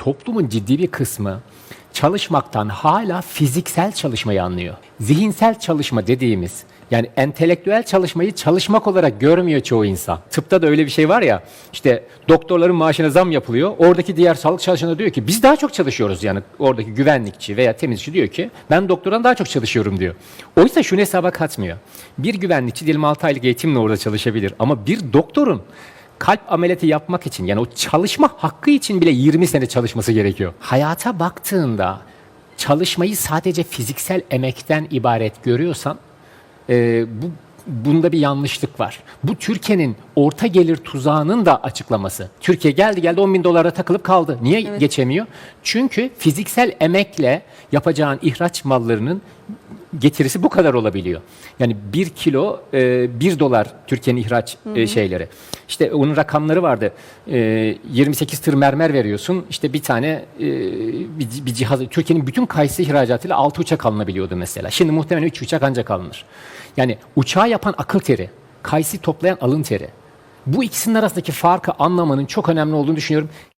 toplumun ciddi bir kısmı çalışmaktan hala fiziksel çalışmayı anlıyor. Zihinsel çalışma dediğimiz yani entelektüel çalışmayı çalışmak olarak görmüyor çoğu insan. Tıpta da öyle bir şey var ya işte doktorların maaşına zam yapılıyor. Oradaki diğer sağlık çalışanı diyor ki biz daha çok çalışıyoruz yani oradaki güvenlikçi veya temizlikçi diyor ki ben doktordan daha çok çalışıyorum diyor. Oysa şunu hesaba katmıyor. Bir güvenlikçi diyelim 6 aylık eğitimle orada çalışabilir ama bir doktorun kalp ameliyatı yapmak için yani o çalışma hakkı için bile 20 sene çalışması gerekiyor. Hayata baktığında çalışmayı sadece fiziksel emekten ibaret görüyorsan e, bu bunda bir yanlışlık var. Bu Türkiye'nin orta gelir tuzağının da açıklaması. Türkiye geldi geldi 10 bin dolara takılıp kaldı. Niye geçemiyor? Çünkü fiziksel emekle yapacağın ihraç mallarının getirisi bu kadar olabiliyor. Yani bir kilo e, 1 dolar Türkiye'nin ihraç e, şeyleri. İşte onun rakamları vardı. E, 28 tır mermer veriyorsun. İşte bir tane e, bir, bir cihaz. Türkiye'nin bütün kayısı ihracatıyla 6 uçak alınabiliyordu mesela. Şimdi muhtemelen 3 uçak ancak alınır. Yani uçağı yapan akıl teri, kayısı toplayan alın teri. Bu ikisinin arasındaki farkı anlamanın çok önemli olduğunu düşünüyorum.